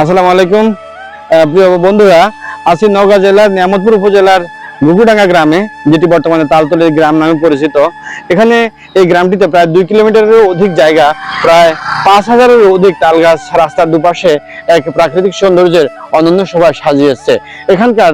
আসসালামু আলাইকুম। প্রিয় বন্ধুরা, আছি নওগাঁ জেলার, নিয়ামতপুর উপজেলার গুগুডাঙ্গা গ্রামে, যেটি বর্তমানে তালতলি গ্রাম নামে পরিচিত। এখানে এই গ্রামটিতে প্রায় দুই কিলোমিটারেরও অধিক জায়গা, প্রায় পাঁচ হাজারেরও অধিক তাল গাছ রাস্তার দুপাশে এক প্রাকৃতিক সৌন্দর্যের অনন্য শোভা সাজিয়েছে। এখানকার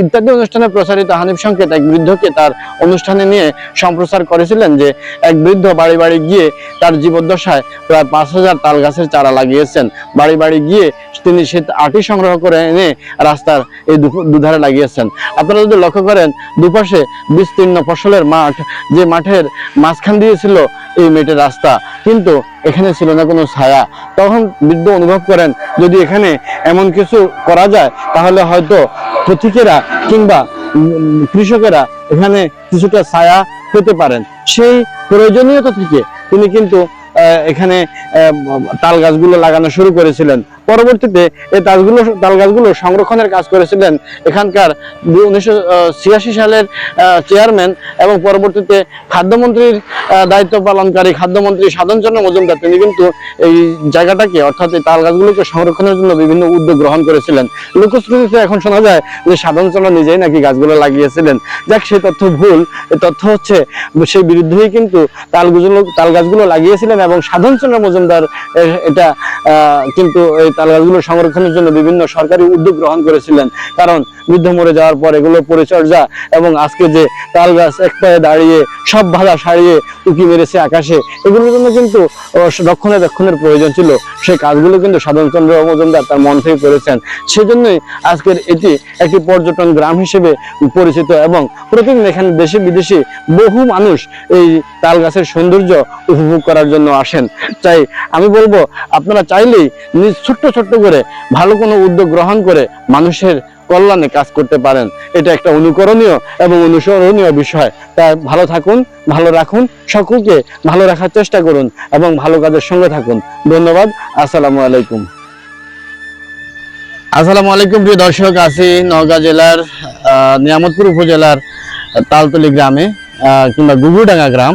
ইত্যাদি অনুষ্ঠানে প্রচারিত হানিফ সংকেত এক বৃদ্ধকে তার অনুষ্ঠানে নিয়ে সম্প্রচার করেছিলেন যে এক বৃদ্ধ বাড়ি বাড়ি গিয়ে তার জীবদ্দশায় প্রায় পাঁচ হাজার তাল গাছের চারা লাগিয়েছেন। বাড়ি বাড়ি গিয়ে তিনি সে আটি সংগ্রহ করে এনে রাস্তার এই দুধারে লাগিয়েছেন। আপনারা যদি লক্ষ্য করেন, দুপাশে বিস্তীর্ণ ফসলের মাঠ, যে মাঠের মাঝখান দিয়ে ছিল এই মেটের রাস্তা। কিন্তু এখানে ছিল না কোনো ছায়া। তখন বৃদ্ধ অনুভব করেন, যদি এখানে এমন কিছু করা যায়, তাহলে হয়তো পথিকেরা কিংবা কৃষকেরা এখানে কিছুটা ছায়া পেতে পারেন। সেই প্রয়োজনীয়তা থেকে তিনি কিন্তু এখানে তাল গাছগুলো লাগানো শুরু করেছিলেন। পরবর্তীতে এই তালগুলো তাল গাছগুলো সংরক্ষণের কাজ করেছিলেন এখানকার উনিশশো ছিয়াশি সালের চেয়ারম্যান এবং পরবর্তীতে খাদ্যমন্ত্রীর দায়িত্ব পালনকারী খাদ্যমন্ত্রী সাধনচন্দ্র মজুমদার। তিনি কিন্তু এই জায়গাটাকে, অর্থাৎ এই তাল গাছগুলোকে সংরক্ষণের জন্য বিভিন্ন উদ্যোগ গ্রহণ করেছিলেন। লোকশ্রুতিতে এখন শোনা যায় যে সাধনচন্দ্র নিজেই নাকি গাছগুলো লাগিয়েছিলেন। যাক, সেই তথ্য ভুল। তথ্য হচ্ছে, সেই বিরুদ্ধেই কিন্তু তালগুলো তাল গাছগুলো লাগিয়েছিলেন এবং সাধনচন্দ্র মজুমদার এটা কিন্তু তাল গাছগুলো সংরক্ষণের জন্য বিভিন্ন সরকারি উদ্যোগ গ্রহণ করেছিলেন। কারণ বৃদ্ধ মরে যাওয়ার পর এগুলো পরিচর্যা এবং আজকে যে তাল গাছ এক পায়ে দাঁড়িয়ে, সব বাধা সারিয়ে উকি মেরেছে আকাশে, এগুলোর জন্য কিন্তু রক্ষণাবেক্ষণের প্রয়োজন ছিল। সেই কাজগুলো কিন্তু সাধনচন্দ্র মজুমদার তার মন থেকে করেছেন। সেজন্যই আজকের এটি একটি পর্যটন গ্রাম হিসেবে পরিচিত এবং প্রতিদিন এখানে দেশে বিদেশে বহু মানুষ এই তাল গাছের সৌন্দর্য উপভোগ করার জন্য আসেন। তাই আমি বলব, আপনারা চাইলেই ছোট্ট ছোট্ট করে ভালো কোনো উদ্যোগ গ্রহণ করে মানুষের কল্যাণে কাজ করতে পারেন। এটা একটা অনুকরণীয় এবং অনুসরণীয় বিষয়। তাই ভালো থাকুন, ভালো রাখুন, সকলকে ভালো রাখার চেষ্টা করুন এবং ভালো কাজের সঙ্গে থাকুন। ধন্যবাদ, আসসালামু আলাইকুম। আসসালামু আলাইকুম, প্রিয় দর্শক, আছি নওগাঁ জেলার নিয়ামতপুর উপজেলার তালতলি গ্রামে কিংবা গুগুডাঙ্গা গ্রাম।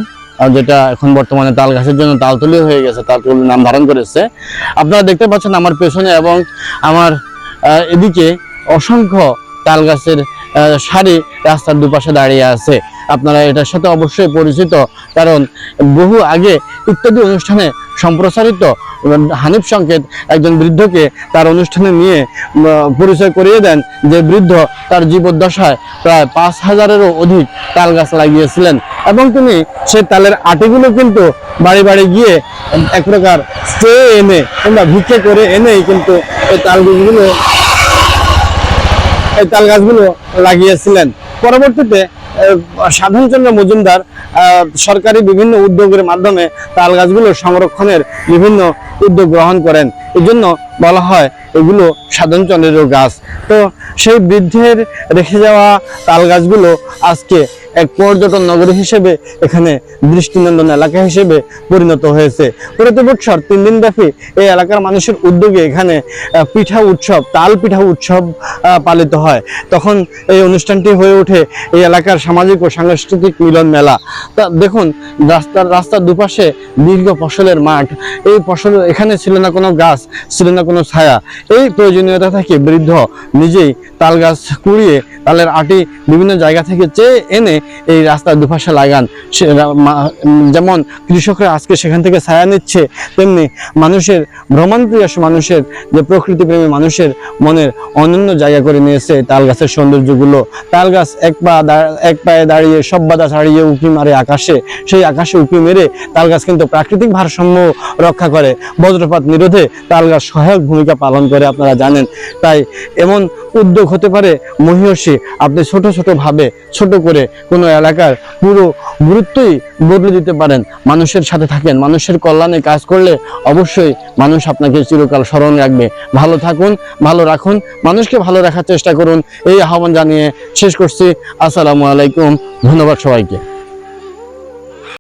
যেটা এখন বর্তমানে তাল গাছের জন্য তালতলি হয়ে গেছে তালতলি নাম ধারণ করেছে। আপনারা দেখতে পাচ্ছেন আমার পেছনে এবং আমার এদিকে অসংখ্য তাল গাছের সারি রাস্তার দুপাশে দাঁড়িয়ে আছে। আপনারা এটার সাথে অবশ্যই পরিচিত, কারণ বহু আগে ইত্যাদি অনুষ্ঠানে সম্প্রসারিত হানিফ সংকেত একজন বৃদ্ধকে তার অনুষ্ঠানে নিয়ে পরিচয় করিয়ে দেন যে বৃদ্ধ তার জীবদ্দশায় প্রায় পাঁচ হাজারেরও অধিক তাল গাছ লাগিয়েছিলেন এবং তিনি সেই তালের আটিগুলো কিন্তু বাড়ি বাড়ি গিয়ে এক প্রকার চেয়ে এনে কিংবা ভিক্ষে করে এনেই কিন্তু এই তালগুলো তাল গাছগুলো লাগিয়েছিলেন। পরবর্তীতে সাধনচন্দ্র মজুমদার সরকারি বিভিন্ন উদ্যোগের মাধ্যমে তাল গাছগুলো সংরক্ষণের বিভিন্ন উদ্যোগ গ্রহণ করেন। এই জন্য বলা হয়, এগুলো সাধনচন্দ্রের গাছ। তো সেই বৃদ্ধের রেখে যাওয়া তাল গাছগুলো আজকে এক পর্যটন নগরী হিসেবে এখানে দৃষ্টিনন্দন এলাকা হিসেবে পরিণত হয়েছে। প্রতি বছর তিন দিন ব্যাপী এই এলাকার মানুষের উদ্যোগে এখানে পিঠা উৎসব, তাল পিঠা উৎসব পালিত হয়। তখন এই অনুষ্ঠানটি হয়ে ওঠে এই এলাকার সামাজিক ও সাংস্কৃতিক মিলন মেলা। তা দেখুন, রাস্তার রাস্তার দুপাশে দীর্ঘ ফসলের মাঠ। এই ফসল এখানে ছিল না কোনো গাছ, ছিল না কোনো ছায়া। এই প্রয়োজনীয়তা থেকে বৃদ্ধ নিজেই তাল গাছ কুড়িয়ে তালের আটি বিভিন্ন জায়গা থেকে চেয়ে এনে এই রাস্তার দুপাশে লাগান। যেমন কৃষকরা আজকে সেখান থেকে ছায়া নিচ্ছে, তেমনি মানুষের ভ্রমণপ্রিয় মানুষের যে প্রকৃতিপ্রেমী মানুষের মনের অনন্য জায়গা করে নিয়েছে তাল গাছের সৌন্দর্যগুলো। তাল গাছ এক পা এক পায়ে দাঁড়িয়ে, সব বাধা ছাড়িয়ে উঁকি মারে আকাশে। সেই আকাশে উঁকি মেরে তাল গাছ কিন্তু প্রাকৃতিক ভারসাম্য রক্ষা করে। বজ্রপাত নিরোধে তাল গাছ সহায়ক ভূমিকা পালন করে আপনারা জানেন। তাই এমন উদ্যোগ হতে পারে মহিষী আপনি ছোট ছোট ভাবে ছোট করে কোনো এলাকার পুরো গুরুত্বই বদলে দিতে পারেন। মানুষের সাথে থাকেন, মানুষের কল্যাণে কাজ করলে অবশ্যই মানুষ আপনাকে চিরকাল স্মরণ রাখবে। ভালো থাকুন, ভালো রাখুন, মানুষকে ভালো রাখার চেষ্টা করুন। এই আহ্বান জানিয়ে শেষ করছি। আসসালামু আলাইকুম, ধন্যবাদ সবাইকে।